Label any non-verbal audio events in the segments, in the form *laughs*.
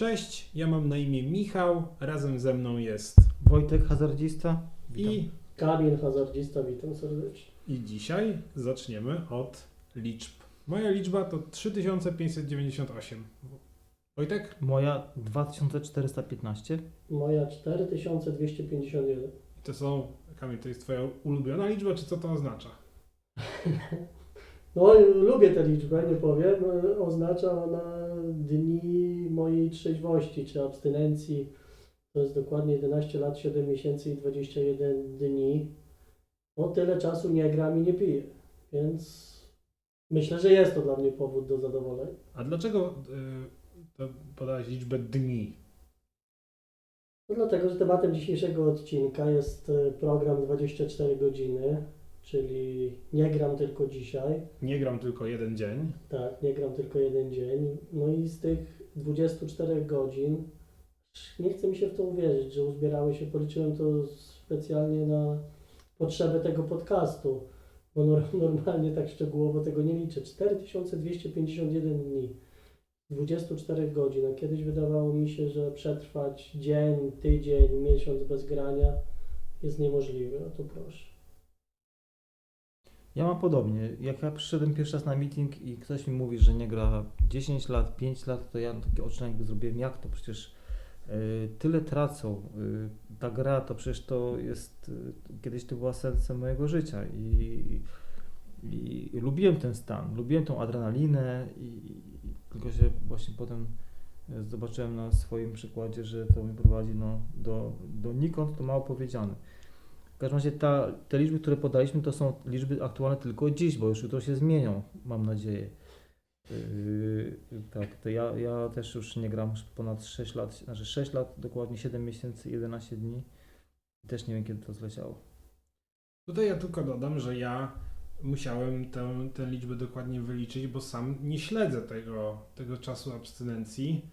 Cześć, ja mam na imię Michał, razem ze mną jest Wojtek Hazardzista. Witam. i, Kamil Hazardzista, witam serdecznie. i dzisiaj zaczniemy od liczb. Moja liczba to 3598. Wojtek? Moja 2415. Moja 4251. I To są, Kamil, to jest twoja ulubiona liczba, czy co to oznacza? *laughs* No, lubię tę liczbę, nie powiem. Oznacza ona dni mojej trzeźwości czy abstynencji. To jest dokładnie 11 lat, 7 miesięcy i 21 dni. No, tyle czasu nie gram i nie piję. Więc myślę, że jest to dla mnie powód do zadowolenia. A dlaczego y, podałeś liczbę dni? No dlatego, że tematem dzisiejszego odcinka jest e, program 24 godziny, czyli nie gram tylko dzisiaj. Nie gram tylko jeden dzień. Tak, nie gram tylko jeden dzień. No i z tych 24 godzin, nie chce mi się w to uwierzyć, że uzbierały się, policzyłem to specjalnie na potrzeby tego podcastu, bo nor- *laughs* normalnie tak szczegółowo tego nie liczę. 4251 dni, 24 godzin, a kiedyś wydawało mi się, że przetrwać dzień, tydzień, miesiąc bez grania jest niemożliwe, a tu proszę. Ja mam podobnie. Jak ja przyszedłem pierwszy raz na meeting i ktoś mi mówi, że nie gra 10 lat, 5 lat, to ja takie oczy jakby zrobiłem, jak to przecież y, tyle tracą. Y, ta gra to przecież to jest, y, kiedyś to była serce mojego życia i, i, i lubiłem ten stan, lubiłem tą adrenalinę i, i tylko się właśnie potem zobaczyłem na swoim przykładzie, że to mnie prowadzi no, do, donikąd, to mało powiedziane. W każdym razie ta, te liczby, które podaliśmy, to są liczby aktualne tylko dziś, bo już jutro się zmienią, mam nadzieję. Yy, tak, to ja, ja też już nie gram już ponad 6 lat, znaczy 6 lat, dokładnie 7 miesięcy, 11 dni. Też nie wiem, kiedy to zleciało. Tutaj ja tylko dodam, że ja musiałem tę, tę liczbę dokładnie wyliczyć, bo sam nie śledzę tego, tego czasu abstynencji.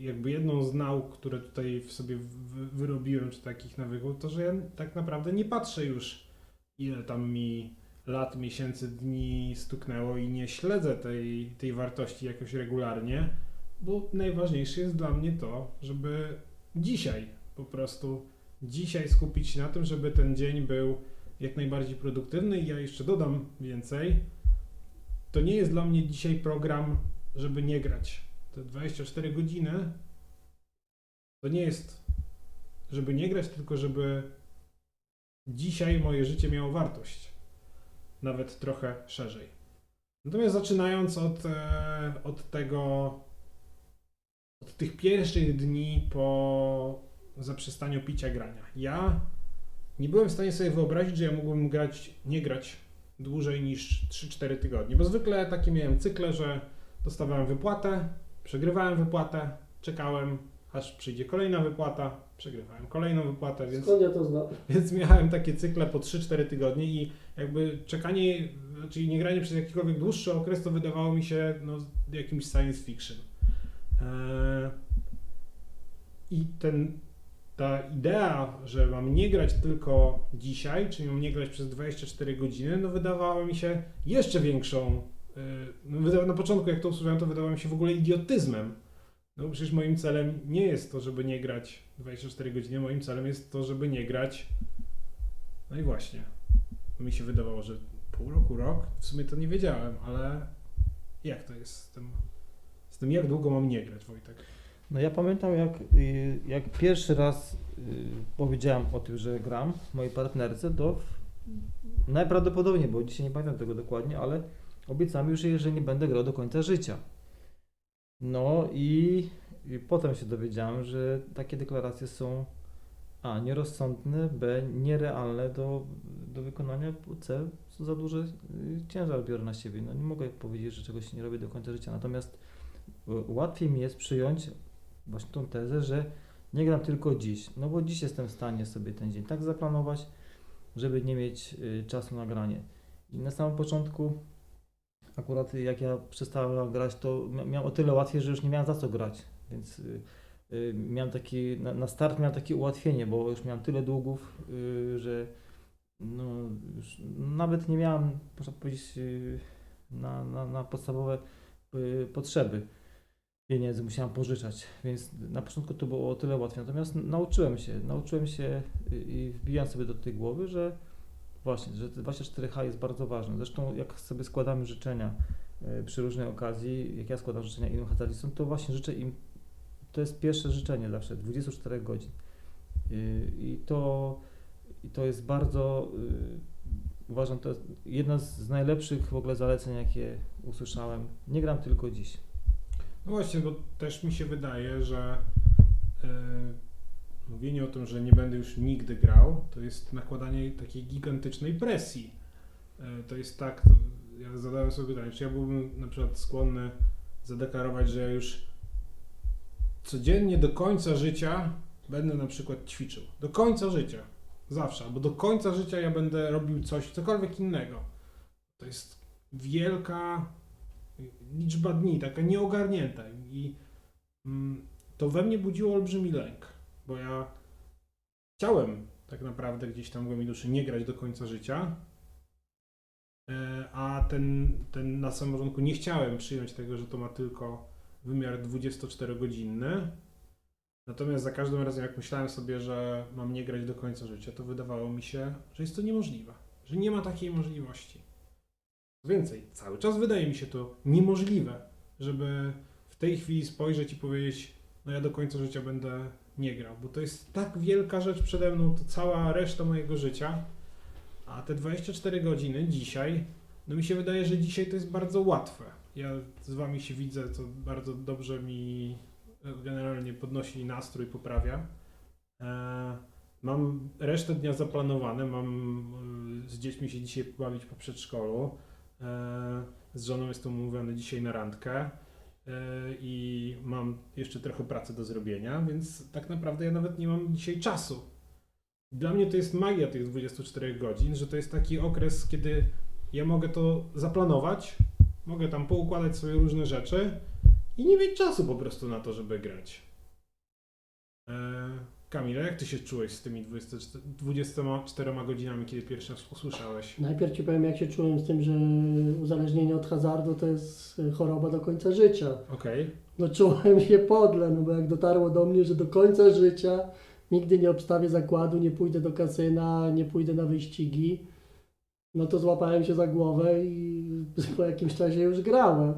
Jakby jedną z nauk, które tutaj w sobie wy- wyrobiłem, czy takich nawyków, to że ja tak naprawdę nie patrzę już, ile tam mi lat, miesięcy, dni stuknęło i nie śledzę tej, tej wartości jakoś regularnie, bo najważniejsze jest dla mnie to, żeby dzisiaj po prostu dzisiaj skupić się na tym, żeby ten dzień był jak najbardziej produktywny i ja jeszcze dodam więcej. To nie jest dla mnie dzisiaj program, żeby nie grać. Te 24 godziny to nie jest, żeby nie grać, tylko żeby dzisiaj moje życie miało wartość. Nawet trochę szerzej. Natomiast zaczynając od, e, od tego, od tych pierwszych dni po zaprzestaniu picia grania. Ja nie byłem w stanie sobie wyobrazić, że ja mógłbym grać, nie grać dłużej niż 3-4 tygodnie, bo zwykle takie miałem cykle, że dostawałem wypłatę, przegrywałem wypłatę, czekałem, aż przyjdzie kolejna wypłata, przegrywałem kolejną wypłatę, więc, Skąd ja to znam? *laughs* więc miałem takie cykle po 3-4 tygodnie i jakby czekanie, czyli nie granie przez jakikolwiek dłuższy okres, to wydawało mi się no, jakimś science fiction. Eee, I ten, ta idea, że mam nie grać tylko dzisiaj, czyli mam nie grać przez 24 godziny, no wydawała mi się jeszcze większą. Yy, No na początku, jak to usłyszałem, to wydawało mi się w ogóle idiotyzmem. No przecież moim celem nie jest to, żeby nie grać 24 godziny, moim celem jest to, żeby nie grać. No i właśnie. Mi się wydawało, że pół roku, rok. W sumie to nie wiedziałem, ale jak to jest z tym, z tym jak długo mam nie grać, Wojtek? No ja pamiętam jak, y, jak pierwszy raz y, powiedziałem o tym, że gram mojej partnerce, to najprawdopodobniej, bo dzisiaj nie pamiętam tego dokładnie, ale obiecałem już jej, że nie będę grał do końca życia. No i, i potem się dowiedziałem, że takie deklaracje są A. nierozsądne, B. nierealne do, do wykonania, C. za duży ciężar biorę na siebie. No nie mogę powiedzieć, że czegoś nie robię do końca życia, natomiast y, łatwiej mi jest przyjąć właśnie tą tezę, że nie gram tylko dziś, no bo dziś jestem w stanie sobie ten dzień tak zaplanować, żeby nie mieć y, czasu na granie. I na samym początku, akurat jak ja przestałem grać, to mia- miałem o tyle łatwiej, że już nie miałem za co grać, więc y, y, miałem taki, na, na start miałem takie ułatwienie, bo już miałem tyle długów, y, że no, już nawet nie miałem, można powiedzieć, y, na, na, na podstawowe y, potrzeby. pieniędzy, musiałem pożyczać, więc na początku to było o tyle łatwiej. Natomiast nauczyłem się, nauczyłem się i- i wbijam sobie do tej głowy, że właśnie, że te 24H jest bardzo ważne. Zresztą jak sobie składamy życzenia e, przy różnej okazji, jak ja składam życzenia innym hazardzistom, to właśnie życzę im, to jest pierwsze życzenie zawsze, 24 godzin. Y, I to, i to jest bardzo, y, uważam, to jest jedna z najlepszych w ogóle zaleceń, jakie usłyszałem. Nie gram tylko dziś. No właśnie, bo też mi się wydaje, że e, mówienie o tym, że nie będę już nigdy grał, to jest nakładanie takiej gigantycznej presji. E, to jest tak, ja zadałem sobie pytanie, czy ja byłbym na przykład skłonny zadeklarować, że ja już codziennie do końca życia będę na przykład ćwiczył. Do końca życia. Zawsze. Albo do końca życia ja będę robił coś, cokolwiek innego. To jest wielka liczba dni, taka nieogarnięta. I mm, to we mnie budziło olbrzymi lęk, bo ja chciałem tak naprawdę gdzieś tam w głębi duszy nie grać do końca życia, e, a ten, ten na samym początku nie chciałem przyjąć tego, że to ma tylko wymiar 24-godzinny. Natomiast za każdym razem, jak myślałem sobie, że mam nie grać do końca życia, to wydawało mi się, że jest to niemożliwe, że nie ma takiej możliwości. Co Więcej, cały czas wydaje mi się to niemożliwe, żeby w tej chwili spojrzeć i powiedzieć, no ja do końca życia będę nie grał, bo to jest tak wielka rzecz przede mną, to cała reszta mojego życia, a te 24 godziny dzisiaj, no mi się wydaje, że dzisiaj to jest bardzo łatwe. Ja z wami się widzę, to bardzo dobrze mi e, generalnie podnosi nastrój, poprawia. E, Mam resztę dnia zaplanowane, mam e, z dziećmi się dzisiaj pobawić po przedszkolu. Z żoną jestem umówiony dzisiaj na randkę i mam jeszcze trochę pracy do zrobienia, więc tak naprawdę ja nawet nie mam dzisiaj czasu. Dla mnie to jest magia tych 24 godzin, że to jest taki okres, kiedy ja mogę to zaplanować, mogę tam poukładać sobie różne rzeczy i nie mieć czasu po prostu na to, żeby grać. E, Kamila, jak ty się czułeś z tymi 24, 24 godzinami, kiedy pierwszy raz usłyszałeś? Najpierw Ci powiem, jak się czułem z tym, że uzależnienie od hazardu to jest choroba do końca życia. Okej. No czułem się podle, no bo jak dotarło do mnie, że do końca życia nigdy nie obstawię zakładu, nie pójdę do kasyna, nie pójdę na wyścigi, no to złapałem się za głowę i po jakimś czasie już grałem.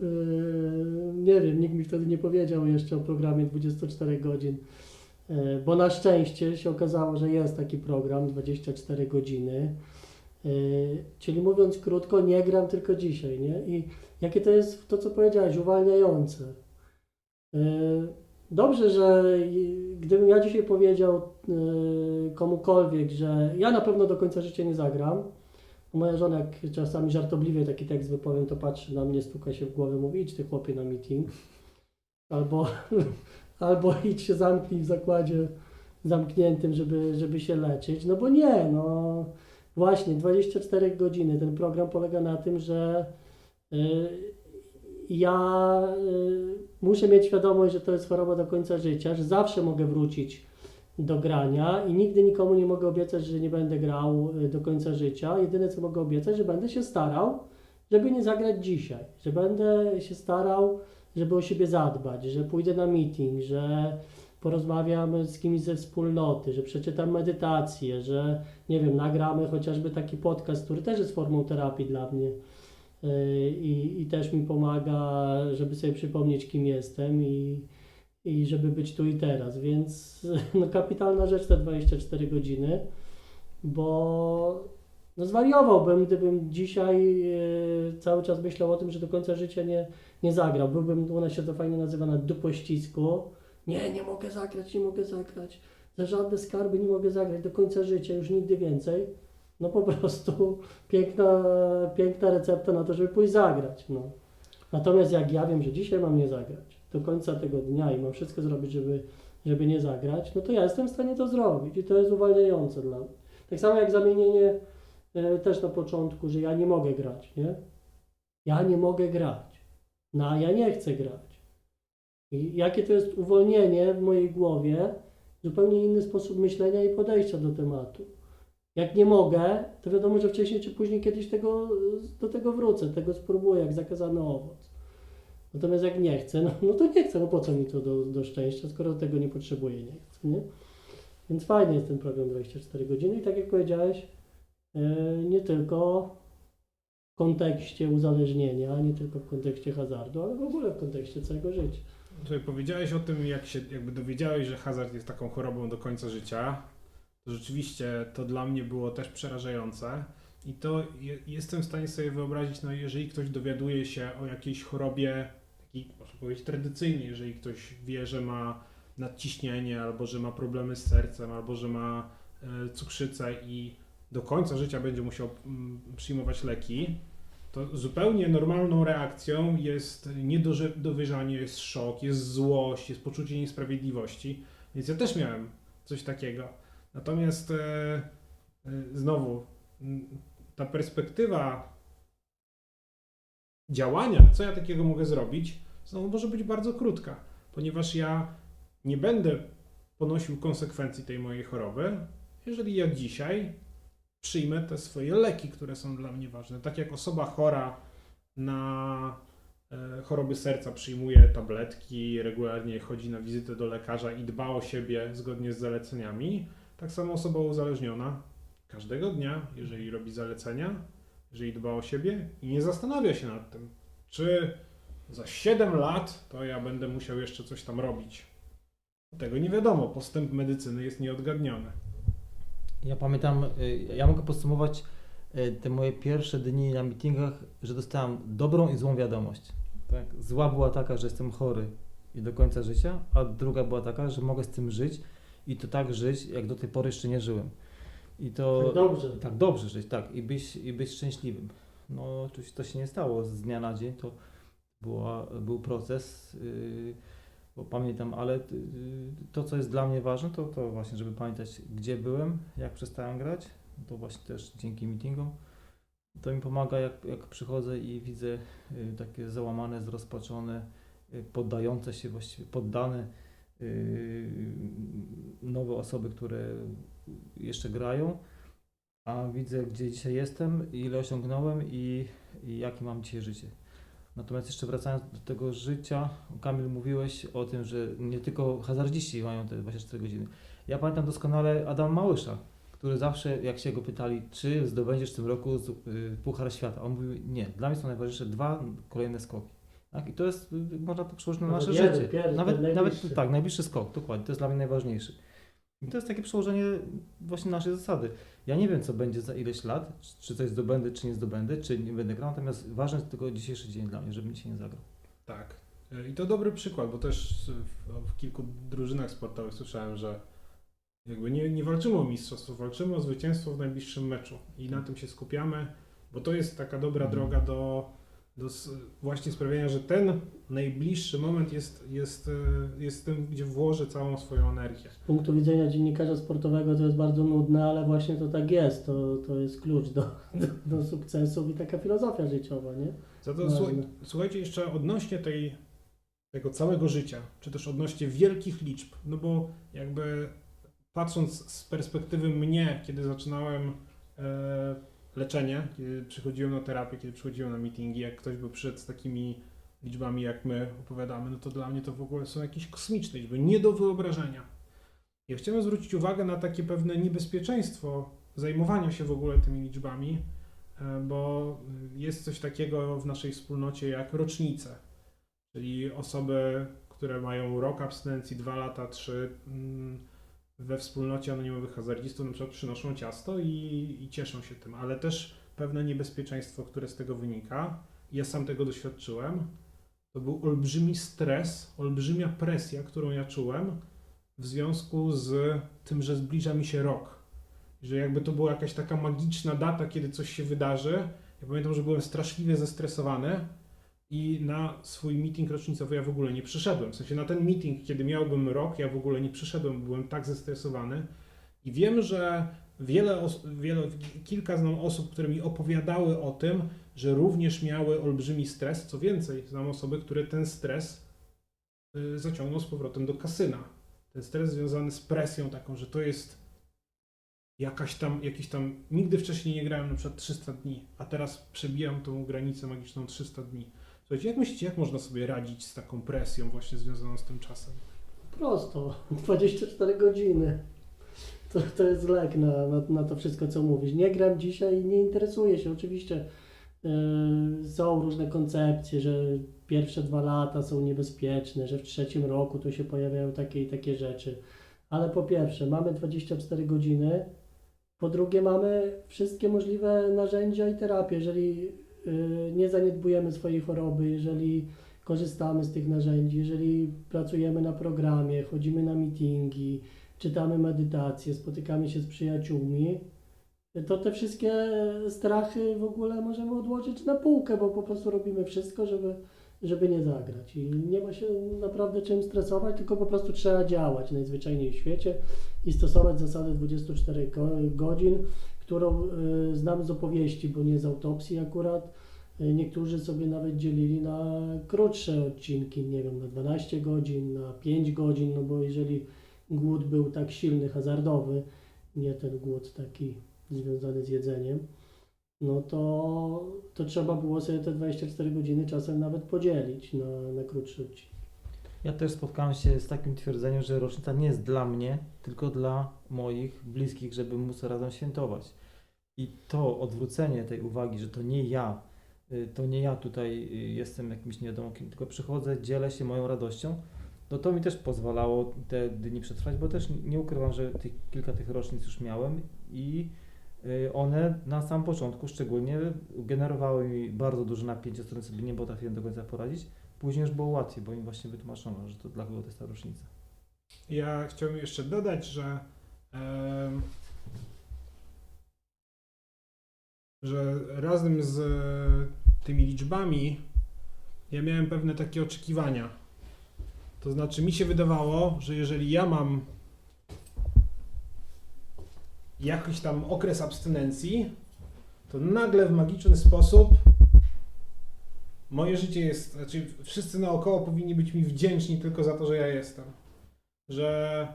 Yy, nie wiem, nikt mi wtedy nie powiedział jeszcze o programie 24 godzin, bo na szczęście się okazało, że jest taki program 24 godziny. Yy, Czyli mówiąc krótko, nie gram tylko dzisiaj, nie? I jakie to jest to, co powiedziałeś, uwalniające. Yy, Dobrze, że gdybym ja dzisiaj powiedział komukolwiek, że ja na pewno do końca życia nie zagram, moja żona, jak czasami żartobliwie taki tekst wypowiem, to patrzy na mnie, stuka się w głowę, mówi idź ty chłopie na meeting. Albo, albo *laughs* idź się zamknij w zakładzie zamkniętym, żeby, żeby się leczyć. No bo nie, no właśnie 24 godziny. Ten program polega na tym, że yy, ja y, muszę mieć świadomość, że to jest choroba do końca życia, że zawsze mogę wrócić do grania i nigdy nikomu nie mogę obiecać, że nie będę grał y, do końca życia. Jedyne co mogę obiecać, że będę się starał, żeby nie zagrać dzisiaj, że będę się starał, żeby o siebie zadbać, że pójdę na meeting, że porozmawiam z kimś ze wspólnoty, że przeczytam medytację, że nie wiem, nagramy chociażby taki podcast, który też jest formą terapii dla mnie Yy, i, i też mi pomaga, żeby sobie przypomnieć, kim jestem i, i żeby być tu i teraz. Więc *laughs* no, kapitalna rzecz te 24 godziny, bo no, zwariowałbym, gdybym dzisiaj yy, cały czas myślał o tym, że do końca życia nie, nie zagrał. Byłbym, u nas się to fajnie nazywa na dupościsku. Nie, nie mogę zagrać, nie mogę zagrać. Za żadne skarby nie mogę zagrać do końca życia, już nigdy więcej. No po *laughs* prostu piękna, piękna recepta na to, żeby pójść zagrać. No. Natomiast jak ja wiem, że dzisiaj mam nie zagrać do końca tego dnia i mam wszystko zrobić, żeby, żeby nie zagrać, no to ja jestem w stanie to zrobić i to jest uwalniające dla mnie. Tak samo jak zamienienie e, też na początku, że ja nie mogę grać, nie? Ja nie mogę grać. No ja nie chcę grać. I jakie to jest uwolnienie w mojej głowie, zupełnie inny sposób myślenia i podejścia do tematu. Jak nie mogę, to wiadomo, że wcześniej czy później kiedyś tego, do tego wrócę, tego spróbuję, jak zakazany owoc. Natomiast jak nie chcę, no, no to nie chcę, no po co mi to do, do szczęścia, skoro tego nie potrzebuję, nie chcę, nie? Więc fajny jest ten program 24 godziny i tak jak powiedziałeś, e, nie tylko w kontekście uzależnienia, nie tylko w kontekście hazardu, ale w ogóle w kontekście całego życia. Tutaj powiedziałeś o tym, jak się jakby dowiedziałeś, że hazard jest taką chorobą do końca życia. To rzeczywiście to dla mnie było też przerażające. I to je, jestem w stanie sobie wyobrazić, no jeżeli ktoś dowiaduje się o jakiejś chorobie, takiej, można powiedzieć, tradycyjnej, jeżeli ktoś wie, że ma nadciśnienie, albo że ma problemy z sercem, albo że ma e, cukrzycę i do końca życia będzie musiał mm, przyjmować leki, to zupełnie normalną reakcją jest niedowierzanie, jest szok, jest złość, jest poczucie niesprawiedliwości. Więc ja też miałem coś takiego. Natomiast e, e, znowu m, ta perspektywa działania, co ja takiego mogę zrobić, znowu może być bardzo krótka, ponieważ ja nie będę ponosił konsekwencji tej mojej choroby, jeżeli ja dzisiaj przyjmę te swoje leki, które są dla mnie ważne. Tak jak osoba chora na e, choroby serca przyjmuje tabletki, regularnie chodzi na wizytę do lekarza i dba o siebie zgodnie z zaleceniami, tak samo osoba uzależniona każdego dnia, jeżeli robi zalecenia, jeżeli dba o siebie i nie zastanawia się nad tym, czy za 7 lat to ja będę musiał jeszcze coś tam robić. Tego nie wiadomo, postęp medycyny jest nieodgadniony. Ja pamiętam, y, ja mogę podsumować y, te moje pierwsze dni na meetingach, że dostałem dobrą i złą wiadomość. Tak? Zła była taka, że jestem chory i do końca życia, a druga była taka, że mogę z tym żyć i to tak żyć, jak do tej pory jeszcze nie żyłem. I to Tak dobrze. tak dobrze żyć, tak, i być, i być szczęśliwym. No oczywiście to się nie stało z dnia na dzień, to była, był proces, yy, bo pamiętam, ale yy, to co jest dla mnie ważne, to, to właśnie, żeby pamiętać gdzie byłem, jak przestałem grać, to właśnie też dzięki meetingom. To mi pomaga jak, jak przychodzę i widzę yy, takie załamane, zrozpaczone, yy, poddające się właściwie, poddane nowe osoby, które jeszcze grają, a widzę, gdzie dzisiaj jestem, ile osiągnąłem i, i jakie mam dzisiaj życie. Natomiast jeszcze wracając do tego życia, Kamil mówiłeś o tym, że nie tylko hazardziści mają te 24 godziny. Ja pamiętam doskonale Adam Małysza, który zawsze, jak się go pytali, czy zdobędziesz w tym roku y, Puchar Świata, on mówił, nie, dla mnie są najważniejsze dwa kolejne skoki. Tak? I to jest, y, można to przełożyć na nasze życie. nawet, nawet tak, najbliższy skok, dokładnie, to jest dla mnie najważniejszy. I to jest takie przełożenie właśnie naszej zasady. Ja nie wiem, co będzie za ileś lat, czy- coś zdobędę, czy nie zdobędę, czy nie będę grał, natomiast ważny jest tylko dzisiejszy dzień dla mnie, żebym dzisiaj nie zagrał. Tak. I to dobry przykład, bo też w, w kilku drużynach sportowych słyszałem, że jakby nie, nie walczymy o mistrzostwo, walczymy o zwycięstwo w najbliższym meczu i na tym się skupiamy, bo to jest taka dobra Mhm. droga do, do właśnie sprawienia, że ten najbliższy moment jest, jest, e, jest tym, gdzie włożę całą swoją energię. Z punktu widzenia dziennikarza sportowego to jest bardzo nudne, ale właśnie to tak jest. To, to jest klucz do, do, do sukcesów i taka filozofia życiowa, nie? Za to Ważne. słuchajcie jeszcze odnośnie tej, tego całego życia, czy też odnośnie wielkich liczb, no bo jakby patrząc z perspektywy mnie, kiedy zaczynałem e, leczenie, kiedy przychodziłem na terapię, kiedy przychodziłem na meetingi, jak ktoś by przyszedł z takimi liczbami, jak my opowiadamy, no to dla mnie to w ogóle są jakieś kosmiczne liczby, nie do wyobrażenia. Ja chciałem zwrócić uwagę na takie pewne niebezpieczeństwo zajmowania się w ogóle tymi liczbami, e, bo jest coś takiego w naszej wspólnocie jak rocznice, czyli osoby, które mają rok abstynencji, dwa lata, trzy mm, we wspólnocie anonimowych hazardzistów na przykład przynoszą ciasto i, i cieszą się tym, ale też pewne niebezpieczeństwo, które z tego wynika, ja sam tego doświadczyłem, to był olbrzymi stres, olbrzymia presja, którą ja czułem w związku z tym, że zbliża mi się rok. Że jakby to była jakaś taka magiczna data, kiedy coś się wydarzy. Ja pamiętam, że byłem straszliwie zestresowany i na swój meeting rocznicowy ja w ogóle nie przyszedłem. W sensie na ten meeting, kiedy miałbym rok, ja w ogóle nie przyszedłem, byłem tak zestresowany. I wiem, że wiele, wiele kilka znam osób, które mi opowiadały o tym, że również miały olbrzymi stres. Co więcej, znam osoby, które ten stres y, zaciągną z powrotem do kasyna. Ten stres związany z presją taką, że to jest jakaś tam, jakiś tam, nigdy wcześniej nie grałem na przykład 300 dni, a teraz przebijam tą granicę magiczną 300 dni. Słuchajcie, jak myślicie, jak można sobie radzić z taką presją właśnie związaną z tym czasem? Prosto, *laughs* 24 godziny. To, to jest lek na, na, na to wszystko, co mówisz. Nie gram dzisiaj, nie interesuję się. Oczywiście yy, są różne koncepcje, że pierwsze dwa lata są niebezpieczne, że w trzecim roku tu się pojawiają takie i takie rzeczy. Ale po pierwsze, mamy 24 godziny. Po drugie, mamy wszystkie możliwe narzędzia i terapię. Jeżeli nie zaniedbujemy swojej choroby, jeżeli korzystamy z tych narzędzi, jeżeli pracujemy na programie, chodzimy na meetingi, czytamy medytacje, spotykamy się z przyjaciółmi, to te wszystkie strachy w ogóle możemy odłożyć na półkę, bo po prostu robimy wszystko, żeby, żeby nie zagrać. I nie ma się naprawdę czym stresować, tylko po prostu trzeba działać najzwyczajniej w świecie i stosować zasadę 24 go- godzin, którą y, znam z opowieści, bo nie z autopsji akurat. Y, Niektórzy sobie nawet dzielili na krótsze odcinki, nie wiem, na 12 godzin, na 5 godzin, no bo jeżeli głód był tak silny, hazardowy, nie ten głód taki związany z jedzeniem, no to, to trzeba było sobie te 24 godziny czasem nawet podzielić na, na krótsze odcinki. Ja też spotkałem się z takim twierdzeniem, że rocznica nie jest dla mnie, tylko dla moich bliskich, żeby móc razem świętować. I to odwrócenie tej uwagi, że to nie ja, y, to nie ja tutaj y, jestem jakimś nie wiadomo kim, tylko przychodzę, dzielę się moją radością, no to mi też pozwalało te dni przetrwać, bo też nie ukrywam, że tych, kilka tych rocznic już miałem i y, one na samym początku szczególnie generowały mi bardzo duże napięcie, z którym sobie nie potrafiłem do końca poradzić. Później już było łatwiej, bo im właśnie wytłumaczono, że to dla kogo to jest ta rocznica. Ja chciałbym jeszcze dodać, że, że razem z e, tymi liczbami ja miałem pewne takie oczekiwania. To znaczy, mi się wydawało, że jeżeli ja mam jakiś tam okres abstynencji, to nagle w magiczny sposób moje życie jest, znaczy wszyscy naokoło powinni być mi wdzięczni tylko za to, że ja jestem że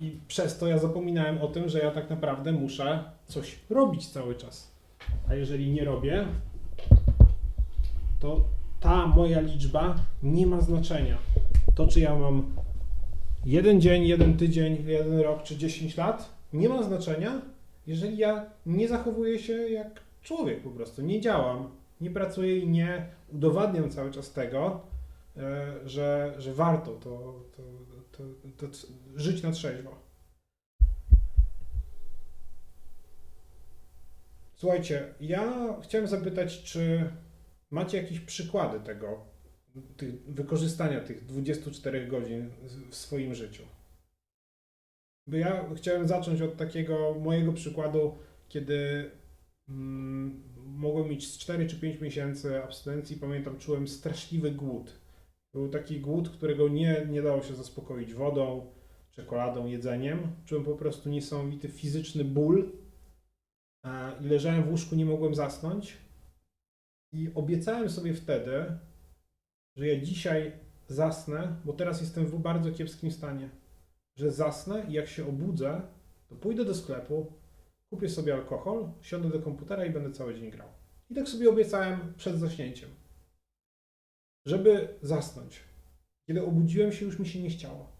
i przez to ja zapominałem o tym, że ja tak naprawdę muszę coś robić cały czas. A jeżeli nie robię, to ta moja liczba nie ma znaczenia. To, czy ja mam jeden dzień, jeden tydzień, jeden rok czy 10 lat, nie ma znaczenia, jeżeli ja nie zachowuję się jak człowiek po prostu. Nie działam, nie pracuję i nie udowadniam cały czas tego, e, że, że warto to, to, to, to, c- żyć na trzeźwo. Słuchajcie, ja chciałem zapytać, czy macie jakieś przykłady tego, tych, wykorzystania tych 24 godzin w swoim życiu? Bo ja chciałem zacząć od takiego mojego przykładu, kiedy mm, mogłem mieć z 4 czy 5 miesięcy abstynencji. Pamiętam, czułem straszliwy głód. Był taki głód, którego nie, nie dało się zaspokoić wodą, czekoladą, jedzeniem. Czułem po prostu niesamowity fizyczny ból e, i leżałem w łóżku, nie mogłem zasnąć. I obiecałem sobie wtedy, że ja dzisiaj zasnę, bo teraz jestem w bardzo kiepskim stanie, że zasnę i jak się obudzę, to pójdę do sklepu, kupię sobie alkohol, siądę do komputera i będę cały dzień grał. I tak sobie obiecałem przed zaśnięciem żeby zasnąć. Kiedy obudziłem się, już mi się nie chciało.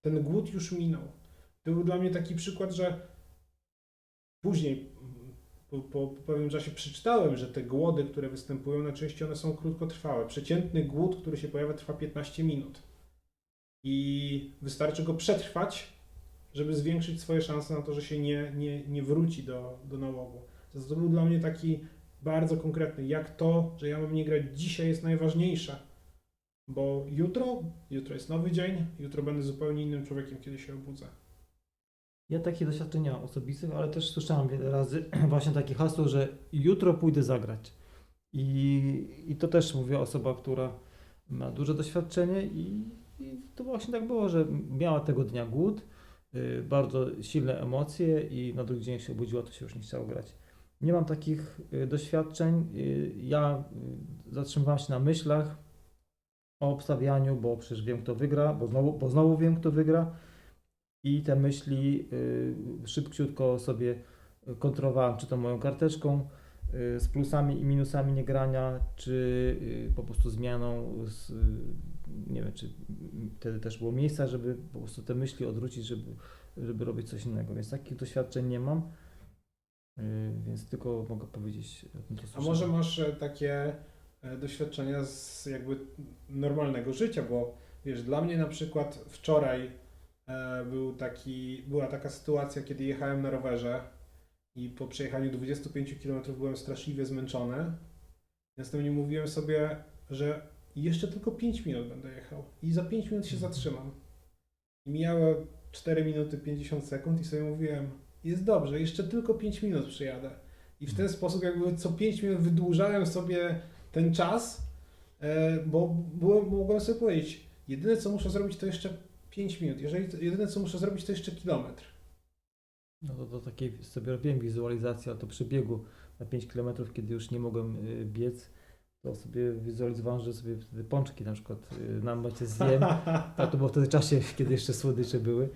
Ten głód już minął. To był dla mnie taki przykład, że później, mm, po, po, po pewnym czasie, przeczytałem, że te głody, które występują, najczęściej one są krótkotrwałe. Przeciętny głód, który się pojawia, trwa 15 minut. I wystarczy go przetrwać, żeby zwiększyć swoje szanse na to, że się nie, nie, nie wróci do, do nałogu. To był dla mnie taki bardzo konkretny, jak to, że ja mam nie grać dzisiaj jest najważniejsze. Bo jutro, jutro jest nowy dzień, jutro będę zupełnie innym człowiekiem, kiedy się obudzę. Ja nie mam osobistych, ale też słyszałem wiele razy *clears throat* właśnie takie hasło, że jutro pójdę zagrać. I, i to też mówiła osoba, która ma duże doświadczenie i, i to właśnie tak było, że miała tego dnia głód, bardzo silne emocje i na drugi dzień się obudziła, to się już nie chciało grać. Nie mam takich y, doświadczeń. Y, ja y, zatrzymywałem się na myślach o obstawianiu, bo przecież wiem, kto wygra, bo znowu, bo znowu wiem, kto wygra. I te myśli y, szybciutko sobie kontrolowałem, czy to moją karteczką, y, z plusami i minusami niegrania, czy y, po prostu zmianą, z, y, nie wiem, czy wtedy też było miejsca, żeby po prostu te myśli odwrócić, żeby, żeby robić coś innego. Więc takich doświadczeń nie mam, y, więc tylko mogę powiedzieć o tym, co A może masz e, takie e, doświadczenia z jakby normalnego życia, bo wiesz, dla mnie na przykład wczoraj e, był taki, była taka sytuacja, kiedy jechałem na rowerze i po przejechaniu 25 km byłem straszliwie zmęczony. Następnie mówiłem sobie, że jeszcze tylko 5 minut będę jechał i za 5 minut się zatrzymam. I mijało 4 minuty 50 sekund i sobie mówiłem, jest dobrze, jeszcze tylko 5 minut przyjadę. I w ten sposób jakby co 5 minut wydłużałem sobie ten czas, e, bo byłem, mogłem sobie powiedzieć, jedyne co muszę zrobić to jeszcze 5 minut, jeżeli jedyne co muszę zrobić to jeszcze kilometr. No to, to takiej sobie robiłem wizualizację, ale to przy biegu na 5 km, kiedy już nie mogłem y, biec, to sobie wizualizowałem, że sobie wtedy pączki na przykład y, na mecie zjem. A to było wtedy czasie, *laughs* kiedy jeszcze słodycze były.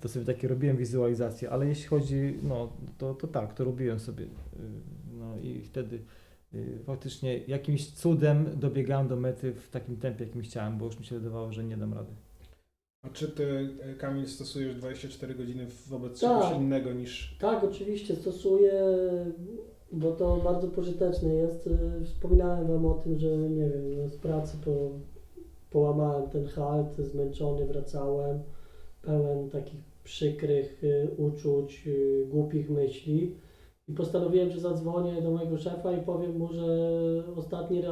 To sobie takie robiłem wizualizacje, ale jeśli chodzi, no to, to tak, to robiłem sobie. y, No i wtedy y, faktycznie jakimś cudem dobiegałem do mety w takim tempie, jakim chciałem, bo już mi się wydawało, że nie dam rady. A czy ty, e, Kamil, stosujesz 24 godziny wobec Tak. czegoś innego niż... Tak, oczywiście stosuję, bo to bardzo pożyteczne jest. Y, Wspominałem Wam o tym, że nie wiem, no, z pracy po, połamałem ten halt, zmęczony wracałem, pełen takich przykrych y, uczuć, y, głupich myśli. I postanowiłem, że zadzwonię do mojego szefa i powiem mu, że ostatni,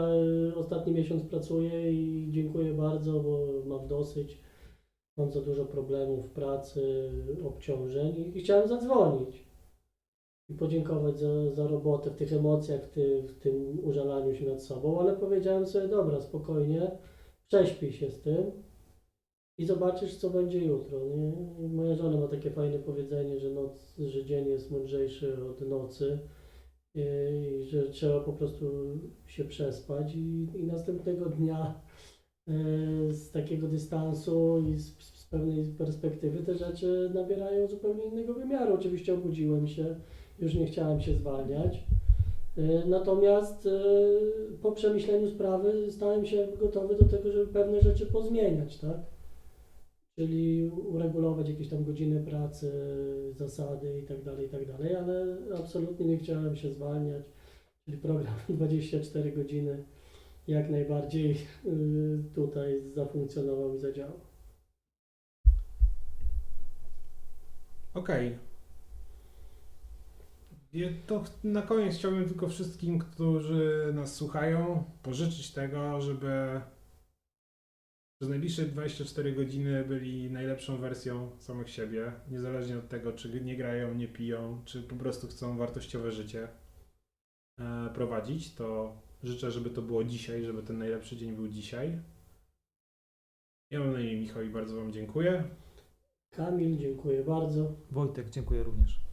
ostatni miesiąc pracuję i dziękuję bardzo, bo mam dosyć. Mam za dużo problemów w pracy, obciążeń i chciałem zadzwonić i podziękować za, za robotę w tych emocjach, w, ty, w tym użalaniu się nad sobą, ale powiedziałem sobie, dobra, spokojnie, prześpij się z tym i zobaczysz, co będzie jutro. Nie? I moja żona ma takie fajne powiedzenie, że, noc, że dzień jest mądrzejszy od nocy i że trzeba po prostu się przespać i, i następnego dnia e, z takiego dystansu i z, z pewnej perspektywy te rzeczy nabierają zupełnie innego wymiaru. Oczywiście obudziłem się, już nie chciałem się zwalniać. E, Natomiast e, po przemyśleniu sprawy stałem się gotowy do tego, żeby pewne rzeczy pozmieniać, tak? Czyli uregulować jakieś tam godziny pracy, zasady i tak dalej, i tak dalej, ale absolutnie nie chciałem się zwalniać. Czyli program *laughs* 24 godziny jak najbardziej y, tutaj zafunkcjonował i zadziałał. Okej. Ja To na koniec chciałbym tylko wszystkim, którzy nas słuchają, pożyczyć tego, żeby przez najbliższe 24 godziny byli najlepszą wersją samych siebie, niezależnie od tego, czy nie grają, nie piją, czy po prostu chcą wartościowe życie e, prowadzić, to życzę, żeby to było dzisiaj, żeby ten najlepszy dzień był dzisiaj. Ja mam na imię Michał i bardzo Wam dziękuję. Kamil, dziękuję bardzo. Wojtek, dziękuję również.